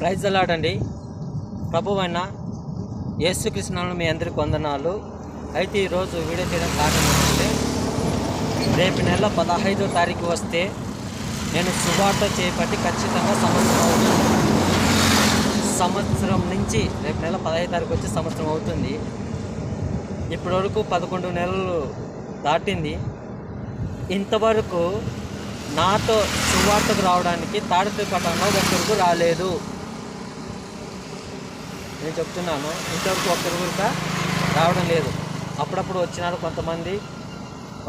Praise అలాడండి ప్రభు అయిన యేసుకృష్ణను మీ అందరికి వందనాలు. అయితే ఈరోజు వీడియో చేయడం కారణం ఏంటంటే రేపు నెల పదహైదో తారీఖు వస్తే నేను సువార్త చేపట్టి ఖచ్చితంగా సంవత్సరం అవుతుంది. సంవత్సరం నుంచి రేపు నెల పదహైదు తారీఖు వచ్చి సంవత్సరం అవుతుంది. ఇప్పటివరకు పదకొండు నెలలు దాటింది. ఇంతవరకు నాతో సువార్తకు రావడానికి తాడితే పట్టణంలో ఒక్కరికి రాలేదు. నేను చెప్తున్నాను ఇంతవరకు ఒక్కరు కూడా రావడం లేదు. అప్పుడప్పుడు వచ్చినారు కొంతమంది.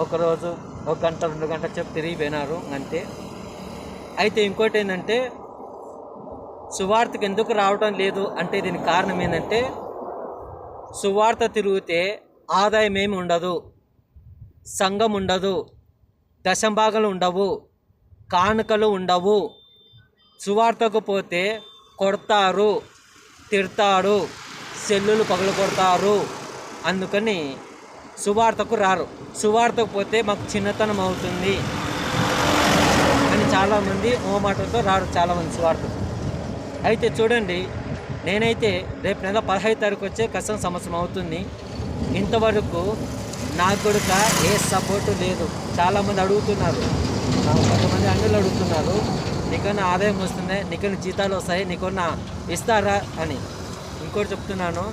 ఒకరోజు ఒక గంట రెండు గంట చెప్పి తిరిగిపోయినారు అంతే. అయితే ఇంకోటి ఏంటంటే సువార్తకు ఎందుకు రావడం లేదు అంటే దీనికి కారణం ఏంటంటే సువార్త తిరిగితే ఆదాయం ఏమి ఉండదు సంఘం ఉండదు దశంభాగాలు ఉండవు కానుకలు ఉండవు. సువార్తకు పోతే కొడతారు. తిడతాడు. సెల్లులు పగలు కొడతారు అందుకని సువార్తకు రారు. సువార్తకు పోతే మాకు చిన్నతనం అవుతుంది అని చాలామంది ఓ మాటలతో రారు చాలామంది సువార్తకు. అయితే చూడండి నేనైతే రేపు నెల పదహైదు తారీఖు వచ్చే కష్టం సంవత్సరం అవుతుంది. ఇంతవరకు నా కొడుక ఏ సపోర్టు లేదు. చాలామంది అడుగుతున్నారు. కొంతమంది అన్నులు అడుగుతున్నారు. నీకన్నా ఆదాయం వస్తుంది నీకన్నా జీతాలు వస్తాయి నీకన్నా ఇస్తారా అని ఇంకోటి చెప్తున్నాను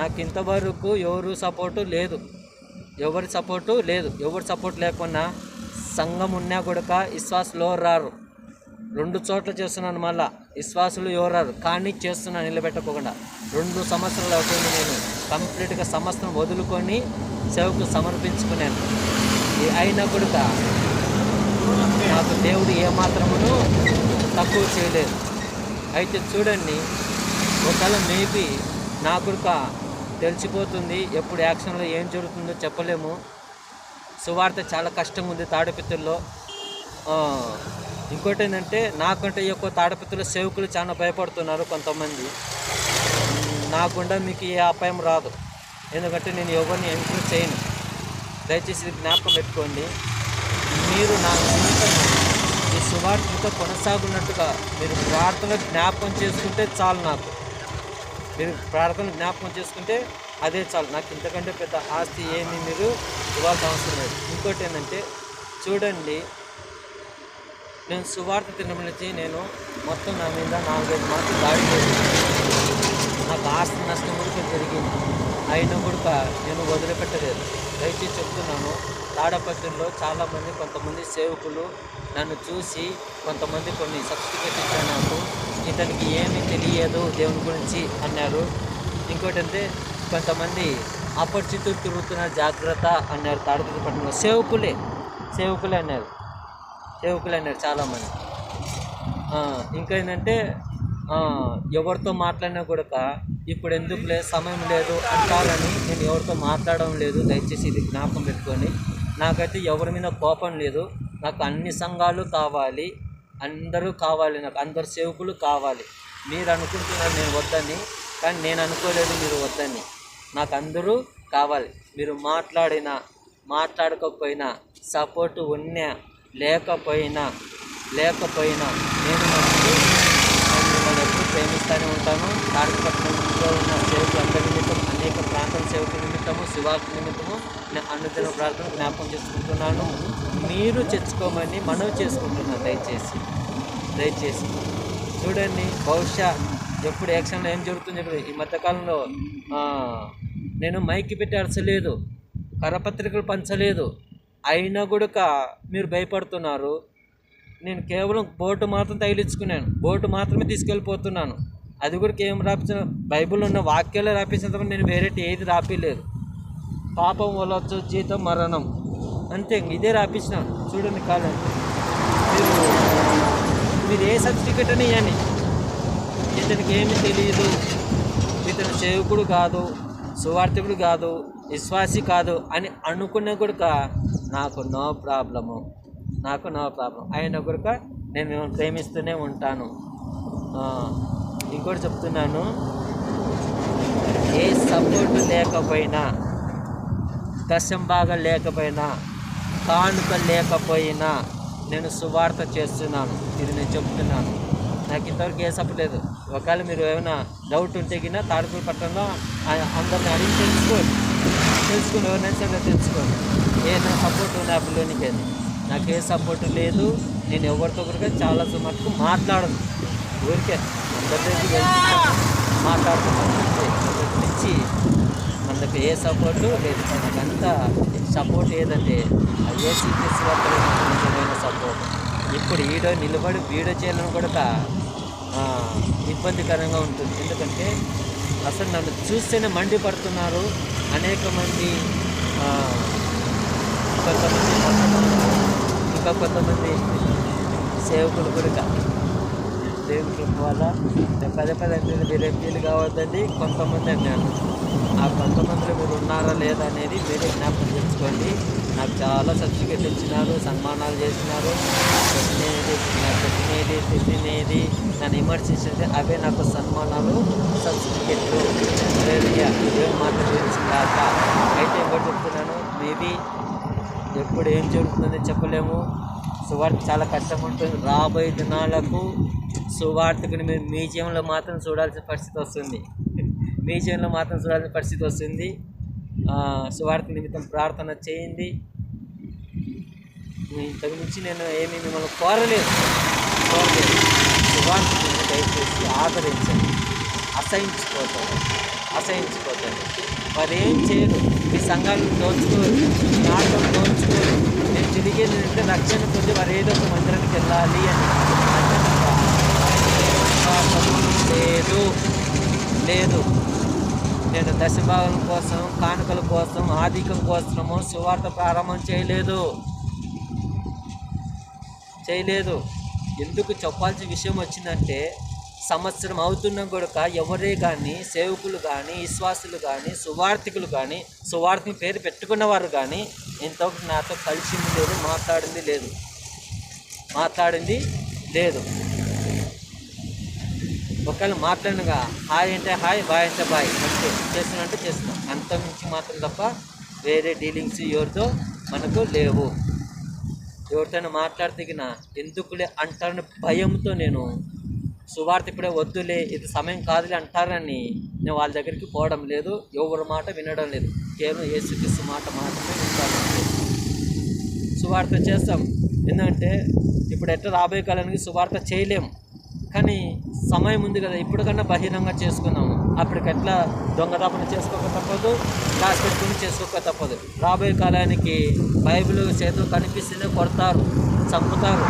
నాకు ఇంతవరకు ఎవరు సపోర్టు లేదు. ఎవరి సపోర్టు లేదు. ఎవరి సపోర్ట్ లేకున్నా సంఘం ఉన్నా కుడక విశ్వాసులు ఎవరు రారు. రెండు చోట్ల చేస్తున్నాను మళ్ళా విశ్వాసులు ఎవరారు కానీ చేస్తున్నాను నిలబెట్టకుండా రెండు సంవత్సరాలు అవుతుంది నేను కంప్లీట్గా సంవత్సరం వదులుకొని సేవకు సమర్పించుకున్నాను. అయినా కూడా నాకు దేవుడు ఏమాత్రమును తక్కువ చేయలేదు. అయితే చూడండి ఒకవేళ మేబీ నా కొడుక తెలిసిపోతుంది ఎప్పుడు యాక్షన్లో ఏం జరుగుతుందో చెప్పలేము. సువార్త చాలా కష్టంగా ఉంది తాడిపిత్తుల్లో ఇంకోటి ఏంటంటే నాకంటే ఎక్కువ తాడిపిత్తుల సేవకులు చాలా భయపడుతున్నారు కొంతమంది. నాకుండా మీకు ఏ అపాయం రాదు. ఎందుకంటే నేను ఎవరిని ఎంకరేజ్ చేయను. దయచేసి జ్ఞాపకం పెట్టుకోండి. మీరు నా జీవితం ఈ సువార్త ఇంకా కొనసాగున్నట్టుగా మీరు ప్రార్థన జ్ఞాపకం చేసుకుంటే చాలు నాకు. మీరు ప్రార్థన జ్ఞాపకం చేసుకుంటే అదే చాలు. నాకు ఇంతకంటే పెద్ద ఆస్తి ఏమి మీరు ఇవ్వాల్సిన అవసరం లేదు. ఇంకోటి ఏంటంటే చూడండి నేను సువార్త తినడం నుంచి నేను మొత్తం నా మీద నాలుగైదు మార్కులు దాడి చేశాను. నాకు ఆస్తి నష్టం కూడా జరిగింది. అయినా కూడా నేను వదిలిపెట్టలేదు. దయచేసి చెప్తున్నాను తాడపత్రిలో చాలామంది కొంతమంది సేవకులు నన్ను చూసి కొంతమంది కొన్ని సర్టిఫికేట్ ఇచ్చారు నాకు. ఇతనికి ఏమీ తెలియదు దేవుని గురించి అన్నారు. ఇంకోటి అంటే కొంతమంది అపరిచితులు తిరుగుతున్న జాగ్రత్త అన్నారు తాడపత్రి పట్టణంలో. సేవకులే సేవకులే అన్నారు. సేవకులే అన్నారు చాలామంది. ఇంకా ఏంటంటే ఎవరితో మాట్లాడినా కూడా ఇప్పుడు ఎందుకు లేదు సమయం లేదు అంటారని నేను ఎవరితో మాట్లాడడం లేదు. దయచేసి ఇది జ్ఞాపకం పెట్టుకొని నాకైతే ఎవరి మీద కోపం లేదు. నాకు అన్ని సంఘాలు కావాలి. అందరూ కావాలి నాకు. అందరు సేవకులు కావాలి. మీరు అనుకుంటున్నారు నేను వద్దని కానీ నేను అనుకోలేదు మీరు వద్దని. నాకు అందరూ కావాలి. మీరు మాట్లాడినా మాట్లాడకపోయినా సపోర్ట్ ఉన్నా లేకపోయినా లేకపోయినా నేను ప్రేమిస్తూనే ఉంటాను. తారకపట్నంలో ఉన్న సేవకులందరి నిమిత్తం అనేక ప్రాంతాల సేవకుల నిమిత్తము శివార్త నిమిత్తము నేను అనుదిన ప్రార్థన జ్ఞాపకం చేసుకుంటున్నాను. మీరు తెచ్చుకోమని మనవి చేసుకుంటున్నాను దయచేసి. దయచేసి. చూడండి బహుశా ఎప్పుడు యాక్షన్లో ఏం జరుగుతుంది చెప్పి ఈ మధ్యకాలంలో నేను మైకి పెట్టి అరచలేదు కరపత్రికలు పంచలేదు. అయినా కూడా మీరు భయపడుతున్నారు. నేను కేవలం బోటు మాత్రం తగిలించుకున్నాను. బోటు మాత్రమే తీసుకెళ్ళిపోతున్నాను. అది కూడా ఏం రాపించిన బైబిల్ ఉన్న వాక్యాలే రాపించిన తప్ప నేను వేరేటి ఏది రాపిలేదు. పాపం వలొచ్చు జీతం మరణం. అంతే ఇంక ఇదే రాపించినాను చూడండి కాలం. మీరు మీరు ఏ సర్టిఫికెట్ అని ఇవ్వండి ఇతనికి ఏమి తెలియదు. ఇతను సేవకుడు కాదు సువార్థకుడు కాదు విశ్వాసి కాదు అని అనుకున్న కూడా నాకు నో ప్రాబ్లము. నాకు నో ప్రాబ్లం. ఆయన కొరక నేను మిమ్మల్ని ప్రేమిస్తూనే ఉంటాను. ఇంకోటి చెప్తున్నాను. ఏ సపోర్ట్ లేకపోయినా దశం బాగా లేకపోయినా కానుక లేకపోయినా నేను సువార్త చేస్తున్నాను. ఇది నేను చెప్తున్నాను. నాకు ఇంతవరకు ఏ సపోర్ట్ లేదు. ఒకవేళ మీరు ఏమైనా డౌట్ ఉంటే కింద తాడుపూడి పట్టణంలో అందరిని అడిగి తెలుసుకోండి. తెలుసుకుని ఎవరినైనా సరే తెలుసుకోండి. ఏదైనా సపోర్ట్ ఉంది ఆ నాకు ఏ సపోర్ట్ లేదు. నేను ఎవరితో ఒకరికి చాలా మటుకు మాట్లాడను. ఊరికే అందరి మాట్లాడుతున్నాను. అంతే. మనకు ఏ సపోర్టు లేదు. మనకంతా సపోర్ట్ ఏదంటే అదే ఏసీపీఎస్ నిజమైన సపోర్ట్ ఇప్పుడు వీడియో నిలబడి వీడియో చేయాలని కూడా ఇబ్బందికరంగా ఉంటుంది. ఎందుకంటే అసలు నన్ను చూస్తేనే మండిపడుతున్నారు. అనేక మంది కొంతమంది ఇంకా కొంతమంది సేవకులు కూడా దేవుని కృప వల్ల పదే పదే అంటే మీరు ఎంపీలు కావద్దండి. కొంతమంది అన్నాను ఆ కొంతమందిలో మీరు ఉన్నారా లేదా అనేది మీరే జ్ఞాపకం తెచ్చుకోండి నాకు చాలా సర్టిఫికెట్లు ఇచ్చినారు సన్మానాలు చేసినారు. పెట్టినది నాకు పెట్టినది తిట్టినది నన్ను విమర్శించేది అవే నాకు సన్మానాలు సర్టిఫికెట్లు. హల్లెలూయా. దేవుని మాట గురించి కాక అయితే ఇంకోటి చెప్తున్నాను. మేబీ ఎప్పుడు ఏం జరుగుతుందని చెప్పలేము. సువార్త చాలా కష్టం ఉంటుంది. రాబోయే దినాలకు సువార్తకుని మీరు మ్యూజియంలో మాత్రం చూడాల్సిన పరిస్థితి వస్తుంది. మ్యూజియంలో మాత్రం చూడాల్సిన పరిస్థితి వస్తుంది. సువార్త నిమిత్తం ప్రార్థన చేయండి. ఇంతకు మించి నేను ఏమీ మిమ్మల్ని కోరలేదు. కోరలేదు. సువార్తకుని దయచేసి ఆదరించండి. అసహించుకోతాను అసహించుకోతాను వారు ఏం చేయరు. ఈ సంఘాలను దోచుకోరు మీ దోచుకోరు నేను తిరిగేది అంటే రక్షణ పొంది వారు ఏదో ఒక మందిరానికి వెళ్ళాలి అని. లేదు లేదు. నేను దశభాగం కోసం కానుకల కోసం ఆధికం కోసము సువార్త ప్రారంభం చేయలేదు. చేయలేదు. ఎందుకు చెప్పాల్సిన విషయం వచ్చిందంటే సంవత్సరం అవుతున్నా కూడా ఎవరే కానీ సేవకులు కానీ విశ్వాసులు కానీ సువార్థికులు కానీ సువార్థిని పేరు పెట్టుకున్నవారు కానీ ఇంతవరకు నాతో కలిసింది లేదు మాట్లాడింది లేదు. మాట్లాడింది లేదు. ఒకవేళ మాట్లాడినగా హాయ్ అంటే హాయ్ బాయ్ అంటే బాయ్ అంతే. చేస్తున్నంటే చేస్తున్నాం. అంత మించి మాత్రం తప్ప వేరే డీలింగ్స్ ఎవరితో మనకు లేవు. ఎవరితోనే మాట్లాడితేగిన ఎందుకులే అంటారని భయంతో నేను సువార్త ఇప్పుడే వద్దులే ఇది సమయం కాదులే అంటారని నేను వాళ్ళ దగ్గరికి పోవడం లేదు. ఎవరి మాట వినడం లేదు. కేవలం యేసుక్రీస్తు మాట మాత్రమే వింటాను. సువార్త చేస్తాం. ఎందుకంటే ఇప్పుడు ఎట్లా రాబోయే కాలానికి సువార్త చేయలేము కానీ సమయం ఉంది కదా ఇప్పటికన్నా కన్నా బహిరంగ చేసుకున్నాము అప్పటికి ఎట్లా దొంగదాపన చేసుకోక తప్పదు క్లాస్ పెట్టుకుని చేసుకోక తప్పదు. రాబోయే కాలానికి బైబిల్ చేతులు కనిపిస్తేనే కొడతారు చంపుతారు.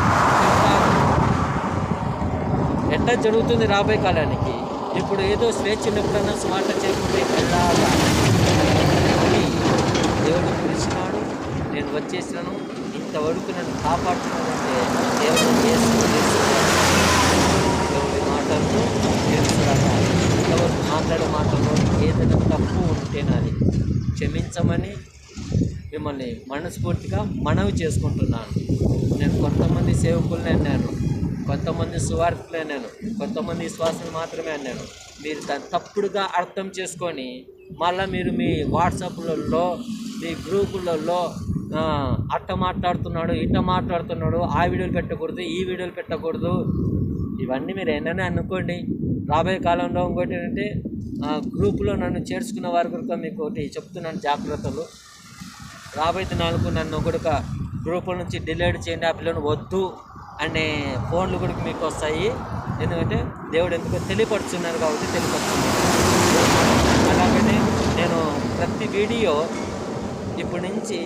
తింటారు జరుగుతుంది రాబోయే కాలానికి. ఇప్పుడు ఏదో స్వేచ్ఛ ఎప్పుడన్నా స్మార్ట్ చేయకుంటే వెళ్ళాలా అని దేవుడు పిలిచినాడు నేను వచ్చేసినాను ఇంతవరకు నన్ను కాపాడుతున్నానంటే దేవుడు దేవుడి మాటలను తెలుసుకున్నాను ఇంతవరకు మాట్లాడే మాటల్లో ఏదైనా తప్పు ఉంటే నాది క్షమించమని మిమ్మల్ని మనస్ఫూర్తిగా మనవి చేసుకుంటున్నాను. నేను కొంతమంది సేవకుల్ని అన్నాను కొంతమంది సువార్తలే నేను కొంతమంది విశ్వాసం మాత్రమే అన్నాను. మీరు దాన్ని తప్పుడుగా అర్థం చేసుకొని మళ్ళీ మీరు మీ వాట్సాప్లలో మీ గ్రూపులలో అట్ట మాట్లాడుతున్నాడు ఇట్ట మాట్లాడుతున్నాడు ఆ వీడియోలు పెట్టకూడదు ఈ వీడియోలు పెట్టకూడదు. ఇవన్నీ మీరు ఎన్ననే అనుకోండి. రాబోయే కాలంలో ఇంకోటి ఏంటంటే గ్రూపులో నన్ను చేర్చుకున్న వారి కొరకు మీకు ఒకటి చెప్తున్నాను జాగ్రత్తలు. రాబోయే దినాలకు నన్ను ఒకటి గ్రూపుల నుంచి డిలీట్ చేయండి ఆ పిల్లని వద్దు. అనే ఫోన్లు కూడా మీకు వస్తాయి. ఎందుకంటే దేవుడు ఎందుకో తెలియపరుచున్నారు కాబట్టి తెలియపరుచున్నారు అలాగనే నేను ప్రతి వీడియో ఇప్పటి నుంచి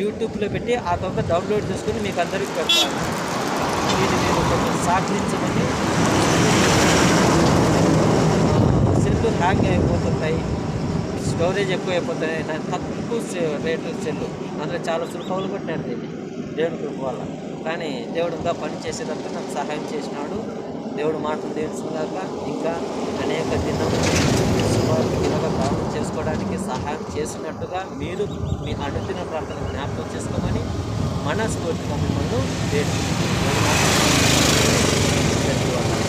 యూట్యూబ్లో పెట్టి ఆ తర్వాత డౌన్లోడ్ చేసుకుని మీకు అందరికీ పెడతాను. దీన్ని నేను కొంచెం సహకరించమని. సెల్లు హ్యాంగ్ అయిపోతుంటాయి. స్టోరేజ్ ఎక్కువ అయిపోతున్నాయి నాకు తక్కువ రేటు సెల్లు. అందులో చాలా సులభాలు కొట్టాను దీన్ని దేవుని కృప వల్ల. కానీ దేవుడు ఇంకా పని చేసేటప్పుడు నాకు సహాయం చేసినాడు దేవుడు మాటలు తెలుసుగాక ఇంకా అనేక దినం సుమారుగా ప్రార్థన చేసుకోవడానికి సహాయం చేసినట్టుగా మీరు మీ అనుదిన ప్రార్థన జ్ఞాపకం చేసుకోమని మనస్ఫూర్తిగా మిమ్మల్ని వేడుకుంటున్నాను. ధన్యవాదాలు